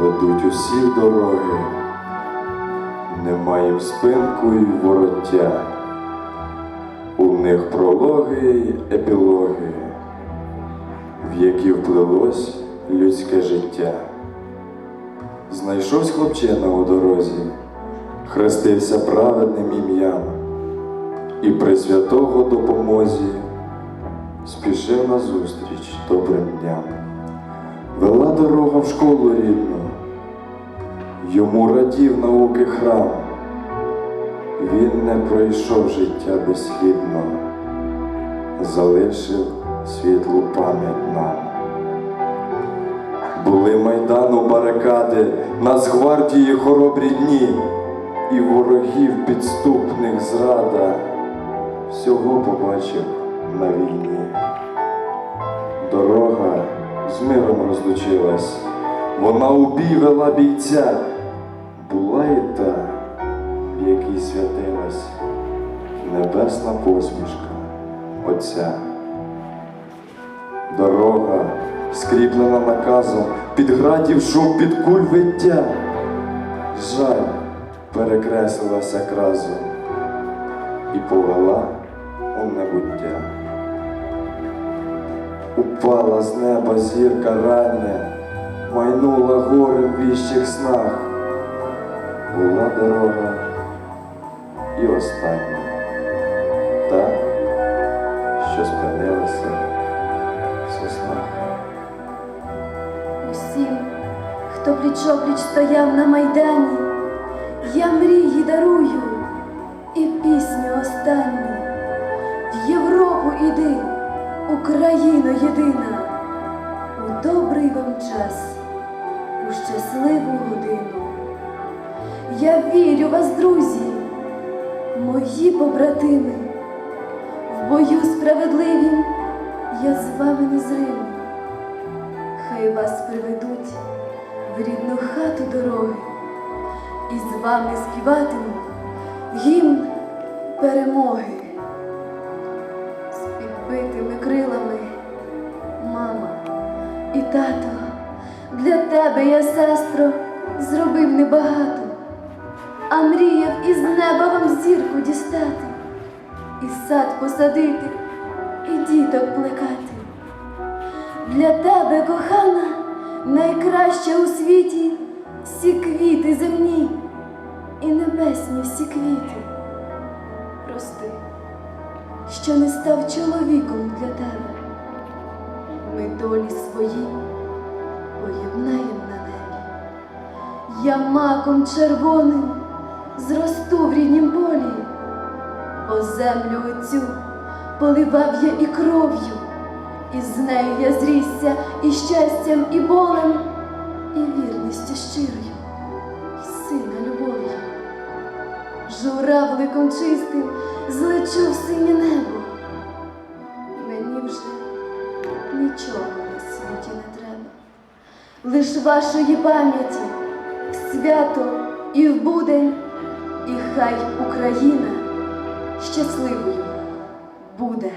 ведуть усі дороги, немає їм спинку і вороття, у них прологи й епілоги, в які вплилось людське життя. Знайшовсь хлопчина у дорозі, хрестився праведним ім'ям, і при святого допомозі спішив назустріч добрим дням. Вела дорога в школу рідну, йому радів науки храм. Він не пройшов життя безслідно, залишив світлу пам'ять нам. Були майдану барикади, Нацгвардії хоробрі дні, і ворогів підступних зрада всього побачив на війні. Дорога з миром розлучилась, вона у вела бійця, якій святилась небесна посмішка Отця. Дорога, скріплена наказом, під градів шум, під куль виття. Жаль перекреслилася кразом і повела у небуття. Упала з неба зірка рання, майнула горем в віщих снах. Була дорога і остання, та, що спинилася в соснах. Усім, хто пліч-опліч стояв на майдані, я мрії дарую і пісню останню. В Європу іди, Україно єдина, у добрий вам час, у щасливу годину. Я вірю вас, друзі, мої побратими, в бою справедливім я з вами незримий. Хай вас приведуть в рідну хату дороги, і з вами співатиму гімн перемоги. З підбитими крилами, мама і тато, для тебе я, сестро, зробив небагато, а мріяв із неба вам зірку дістати, і сад посадити, і діток плекати. Для тебе, кохана, найкраще у світі всі квіти земні і небесні всі квіти. Прости, що не став чоловіком для тебе. Ми долі свої поєднаєм на небі. Я маком червоним зросту в ріднім полі, бо землю оцю поливав я і кров'ю. І з нею я зрісся і щастям, і болем, і вірністю щирою, і сина любов'ю. Журавликом чистим злечу в синє небо. Мені вже нічого на світі не треба. Лиш вашої пам'яті свято і в будень, хай Україна щасливою буде.